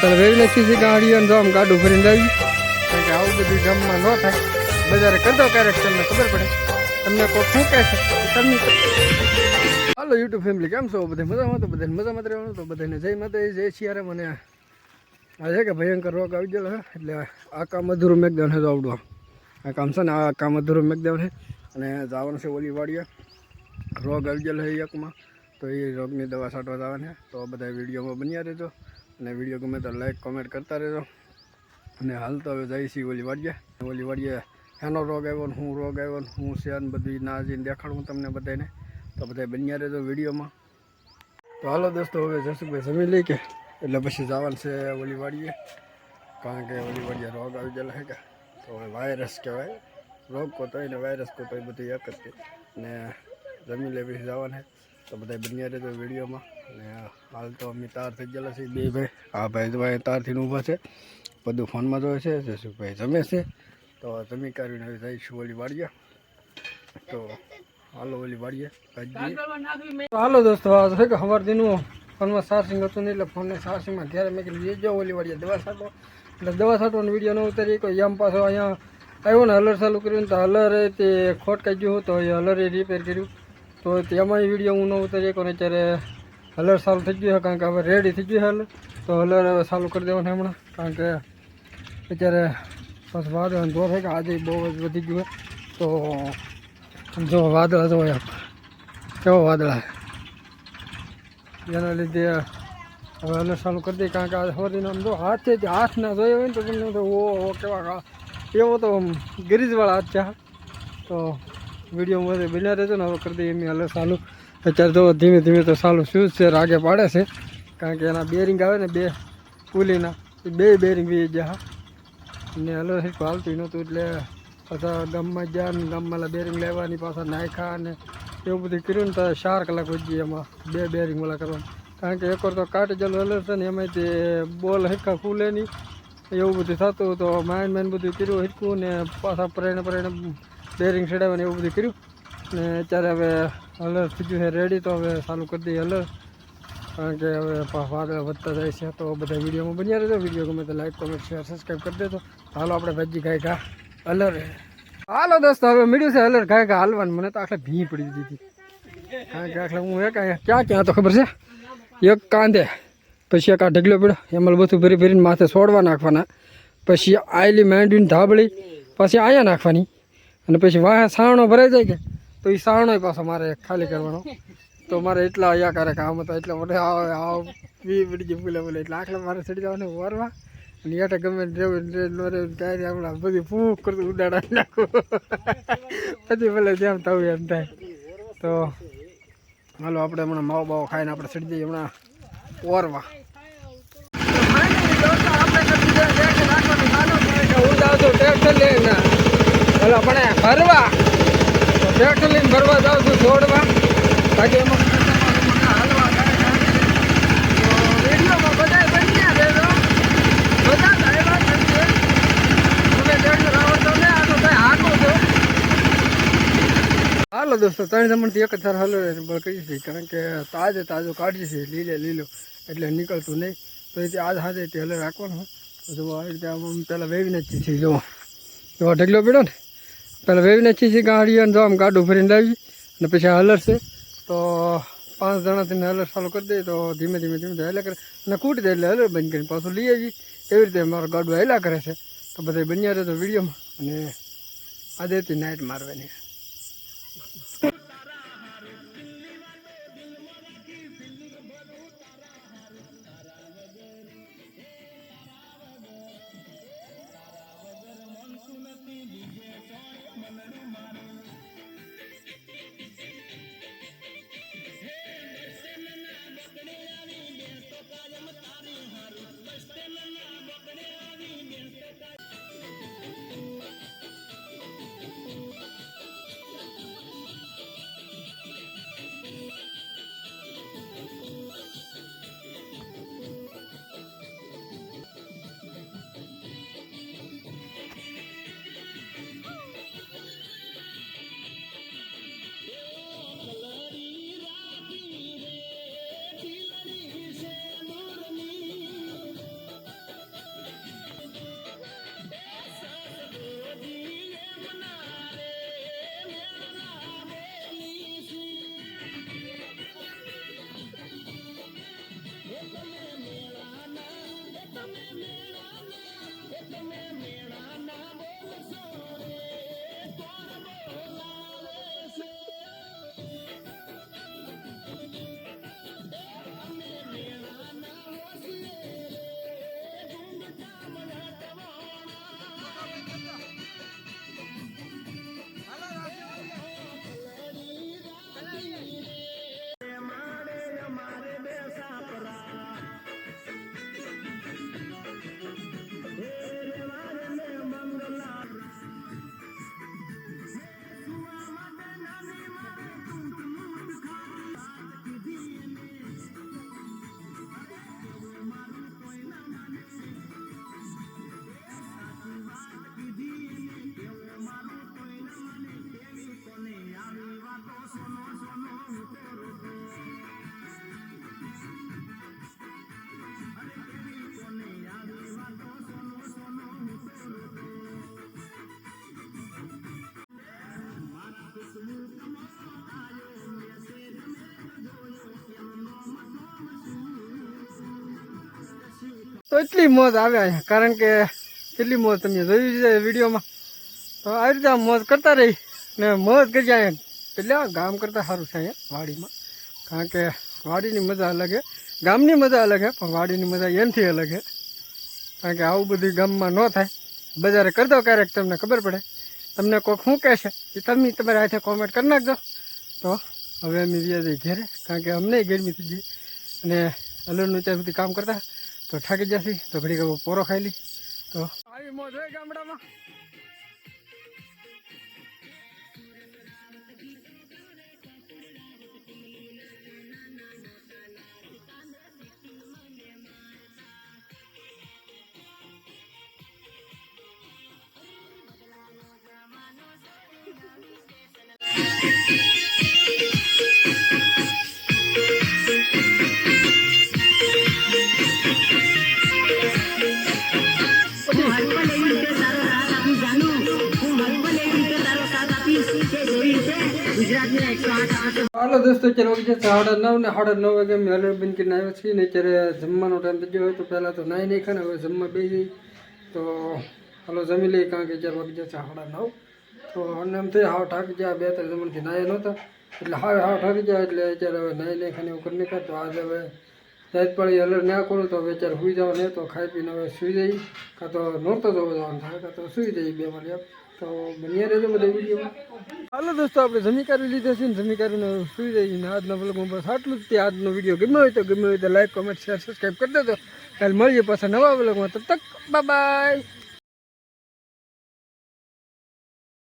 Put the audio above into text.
પેલા વેરી લખી છે ગાડી અને આમ ગાડું ભરીને લાવી. કારણ કે આવું બધું જમવા ન થાય. બજારે કરતો ક્યારેક તમને ખબર પડે. તમને કોઈ શું કહે છે તમને હાલો યુટ્યુબ ફેમિલી કેમ છો? બધા મજામાં? તો બધાને મજામાં રહેવાનું. તો બધાને જય માતા જય શિયારામ. અને આ છે કે ભયંકર રોગ આવી ગયેલો એટલે આ કામ અધૂરું મેકદાન છે તો આવડું આમ. આ કામ છે ને, આ કામ અધૂરું મેકદાન છે. અને જવાનું છે ઓલી વાડીએ રોગ આવી ગયેલો છે એકમાં તો એ રોગની દવા છાંટવા જવાની તો બધા વિડીયોમાં બન્યા રહેજો. અને વીડિયો ગમે તો લાઈક કોમેન્ટ કરતા રહેજો. અને હાલ તો હવે જઈ છીએ ઓલી વાડીએ ઓલી વાડીએ એનો રોગ આવ્યો ને હું રોગ આવ્યો ને હું છે ને બધી ના જઈને દેખાડું તમને બધાને તો બધા બન્યા રહેજો વિડીયોમાં તો હાલો દોસ્તો, હવે જસુભાઈ જમી લઈ કે એટલે પછી જવાનું છે ઓલી વાડીએ કારણ કે ઓલી વાડીએ રોગ આવી ગયેલા હે કે. તો હવે વાયરસ કહેવાય. રોગ કોતોય ને વાયરસ કોતોય બધું એક જ ને જમી લે પછી જવાના તો બધા બન્યા રહેજો વિડીયોમાં. અને હાલ તો અમે તાર થઈ ગયેલા છે બે ભાઈ. આ ભાઈ ભાઈ તારથી ઊભા છે. બધું ફોનમાં જોવે છે જશુભાઈ જમે છે. તો જમી કરીને હવે જઈશું ઓલી વાળીએ તો હાલો ઓલી વાળીએ તો હાલો દોસ્તો, આ છે કે સવાર દીનું ફોનમાં ચાર્જિંગ હતું નહીં એટલે ફોનને ચાર્જિંગમાં ઘેરે મેં કીધું જો ઓલી વાળીએ દવા છાંટો. એટલે દવા છાંટવાનો વીડિયો ન ઉતારી કોઈ આમ પાછો અહીંયા આવ્યો ને હલર ચાલુ કર્યું તો હલરે તે ખોટ કાઢ્યું ગયું તો એ હલરે રિપેર કર્યું. તો તેમાં વીડિયો હું ન ઉતારી શકું અત્યારે હલર ચાલુ થઈ ગયું છે, કારણ કે હવે રેડી થઈ ગયું છે તો હલર હવે ચાલુ કરી દેવાનું હમણાં, કારણ કે અત્યારે બસ વાદળ જોર છે કે આજે બહુ જ વધી ગયું તો જો વાદળ જો કેવો વાદળ એના લીધે હવે હલર ચાલુ કરી દઈએ, કારણ કે આ સવારથી આમ જો હાથે જ હાથ ના જોયો હોય ને તો તમને તો ઓ કેવા એવો તો ગરીજવાળા હાથ છે. આ. વિડીયોમાં બન્યા રહેજો ને, હવે કરી એમની હાલે ચાલુ. અત્યારે જો ધીમે ધીમે તો ચાલુ શૂઝ છે, રાગે પાડે છે. કારણ કે એના બેરિંગ આવે ને બે પુલીના, એ બે બેરિંગ વી ગયા ને હલો હિરકું હાલતું નહોતું, એટલે પાછા ગામમાં ગયા ને, ગામમાં બેરિંગ લેવાની, પાછા નાખ્યા અને એવું બધું કર્યું ને, તો ચાર કલાક વધી એમાં, બે બેરિંગ વાળા કરવાનું. કારણ કે એકવાર તો કાટ જલ હલર છે ને, એમાં તે બોલ હિરકા ખુલે નહીં, એવું બધું થતું તો માઇન માઇન બધું કર્યું હિરકું ને પાછા પ્રેરણે પરાયણે બેરિંગ ચડાવવાનું એવું બધું કર્યું. ને અત્યારે હવે હલર થઈ ગયું છે રેડી તો હવે ચાલુ કરી દઈએ હલર કારણ કે હવે વાદળા વધતા જાય છે, તો બધા વિડીયોમાં બન્યા રહેજો. વીડિયો ગમે તો લાઈક કોમેન્ટ શેર સબસ્ક્રાઈબ કરી દેજો. હાલો, આપણે ભજી ગાય ઘા હલર હાલો દોસ્તો, હવે મળ્યું છે હલર ગાય ઘા હાલવાનું. મને તો આખલે ભી પડી દીધી કારણ કે આખલે હું એક ક્યાં ક્યાં તો ખબર છે? એક કાંદે પછી એક આ ઢગલો પડ્યો. એમાં બધું ભરી ભરીને માથે છોડવા નાખવાના. પછી આયલી માંડવીને ધાબળી, પછી અહીંયા નાખવાની. અને પછી વાહ સાવણો ભરાઈ જાય કે, તો એ સાણો પાછો મારે ખાલી કરવાનો. તો મારે એટલા અહીંયા કરે કામ હતા એટલે મને આવે, આવ પી પડી ગઈ બોલે બોલે એટલે આખલા મારે ચડી જવાનું વારવા. અને યાટે ગમે રહેવું ત્યારે હમણાં બધી ફૂંક કરતું ઉડાડા નાખું પછી ભલે જેમ થવું એમ થાય. તો હાલો, આપણે હમણાં માવો બાવો ખાઈને આપણે ચડી જઈએ હમણાં ઓરવા ભરવા. ટ્રેક્ટર લઈને ભરવા જાઉં છું છોડવા. બાકી એમાં કાંઈ કાંઈ. તો વિડીયોમાં બધા જ આવ્યા છે. તમે ટ્રેક્ટર આવડતો ને આ તો ભાઈ હાંકો. હાલો દોસ્તો, ત્રણ જમણથી એક જ થાર હલો કરી કારણ કે તાજે તાજો કાઢી છે, લીલે લીલો, એટલે નીકળતું નહીં. તો એ આજ હાથે તે હલે રાખવાનું. જોવા આ રીતે આમ પહેલાં વેવીને જ છે જો જો ઢગલો પીડો ને? પહેલાં વેવીને છે ગાડી અને આમ ગાડું ભરીને લાવી અને પછી હલરશે તો પાંચ જણાથી હલર ચાલુ કરી દઈએ તો ધીમે ધીમે ધીમે ધીમે હેલા કરે. અને કૂટી દે એટલે હલર બંધ કરીને પાછું લઈ આવી એવી રીતે મારું ગાડું હેલા કરે છે. તો બધા બન્યા રહે તો વિડીયોમાં. અને આજે નાઇટ મારવાની. તો એટલી મોજ આવે અહીંયા. કારણ કે કેટલી મોજ તમે જોયું છે વિડીયોમાં. તો આવી રીતે મોજ કરતા રહી ને મોજ કરી અહીંયા એટલે ગામ કરતાં સારું છે અહીંયા, વાડીમાં. કારણ કે વાડીની મજા અલગ છે. ગામની મજા અલગ છે, પણ વાડીની મજા એનથી અલગ છે. કારણ કે આવું બધું ગામમાં ન થાય. બજારે કરી દો ક્યારેક તમને ખબર પડે. તમને કોઈક શું કહેશે એ તમે તમારા હાથે કોમેન્ટ કરી નાખજો. તો હવે અમે વ્યાજે ઘેરે, કારણ કે અમને ગરમી થઈ ગઈ. અને અલરનું ત્યાં સુધી કામ કરતા. તો થાકી જશે તો ઘડી ઘડી પોરો ખાઈ લી તો આવી મોજ હોય એવી રીતે તારો સાથ આપીશ કે હાલો દોસ્તો, ચાલો છે સાડા નવ ને સાડા નવ વાગે અમે હલર બિન કરીને આવ્યા છીએ ને અત્યારે જમવાનો ટાઈમ થઈ હોય તો પહેલાં તો નાહી નહીં ખાને હવે જમવા બે તો હાલો જમી લઈએ કારણ કે ચાર વાગી જશે સાડા નવ. તો અને એમ થઈ હાવ ઠાકી ગયા બે ત્રણ જમણથી નાહ્યા નહોતા. એટલે હાવ હાવ ઠાકી ગયા એટલે અત્યારે હવે નાહી નહીં ખાને એવું કરી નહીં તો આજે હવે રાત પાડી હલર ના કરું તો બેચાર સુઈ જાવ ને તો ખાઈ પીને હવે સુઈ જઈ. કાં તો નહોતો જવો જવાનું થાય, કાં તો સુઈ જઈ બે વાર તો બન્યા રહેજો બધા વિડીયોમાં. હાલો દોસ્તો, આપણે જમી લીધે છે ને, જમી સુઈ જઈએ ને આજના બ્લોગમાં બસ આટલું જ. તે આજનો વીડિયો ગમ્યો હોય તો ગમ્યો હોય તો લાઈક કોમેન્ટ શેર સબસ્ક્રાઈબ કરી દેજો. કાલે મળીએ પાછા નવા બ્લોગમાં તો તક બાય